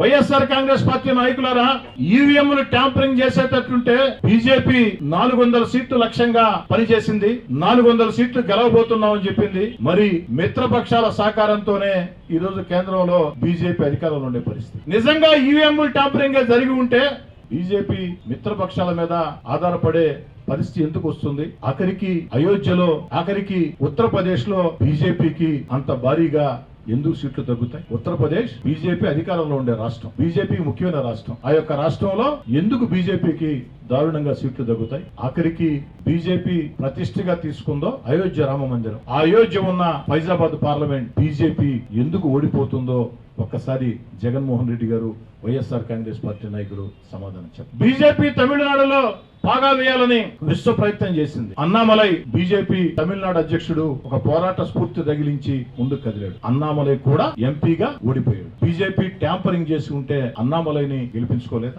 YSR Congress party నాయకులారా ఈవీఎంలు tampering చేసేటట్టుంటే BJP నాలుగు వందల సీట్లు లక్ష్యంగా పనిచేసింది. నాలుగు వందల సీట్లు గెలవబోతున్నామని చెప్పింది. మరి మిత్రపక్షాల సహకారంతోనే ఈ రోజు కేంద్రంలో బీజేపీ అధికారంలో ఉండే పరిస్థితి. నిజంగా ఈవీఎంలు ట్యాంపరింగ్ జరిగి ఉంటే బీజేపీ మిత్రపక్షాల మీద ఆధారపడే పరిస్థితి ఎందుకు వస్తుంది? ఆఖరికి అయోధ్యలో ఆఖరికి ఉత్తరప్రదేశ్లో బీజేపీకి అంత భారీగా ఎందుకు సీట్లు తగ్గుతాయి? ఉత్తరప్రదేశ్ బీజేపీ అధికారంలో ఉండే రాష్ట్రం. బీజేపీ ముఖ్యమైన రాష్ట్రం. ఆ యొక్క రాష్ట్రంలో ఎందుకు బీజేపీకి దారుణంగా సీట్లు తగ్గుతాయి? ఆఖరికి బీజేపీ ప్రతిష్టగా తీసుకుందో అయోధ్య రామ మందిరం. అయోధ్య ఉన్న ఫైజాబాద్ పార్లమెంట్ బీజేపీ ఎందుకు ఓడిపోతుందో ఒక్కసారి జగన్మోహన్ రెడ్డి గారు వైఎస్ఆర్ కాంగ్రెస్ పార్టీ నాయకుడు సమాధానం చెప్పారు బీజేపీ తమిళనాడులో బాగా వేయాలని విశ్వ ప్రయత్నం చేసింది. అన్నామలై బీజేపీ తమిళనాడు అధ్యక్షుడు ఒక పోరాట స్ఫూర్తి తగిలించి ముందుకు కదిలాడు. అన్నామలై కూడా ఎంపీగా ఓడిపోయాడు. బీజేపీ ట్యాంపరింగ్ చేసి ఉంటే అన్నామలైని గెలిపించుకోలేదు?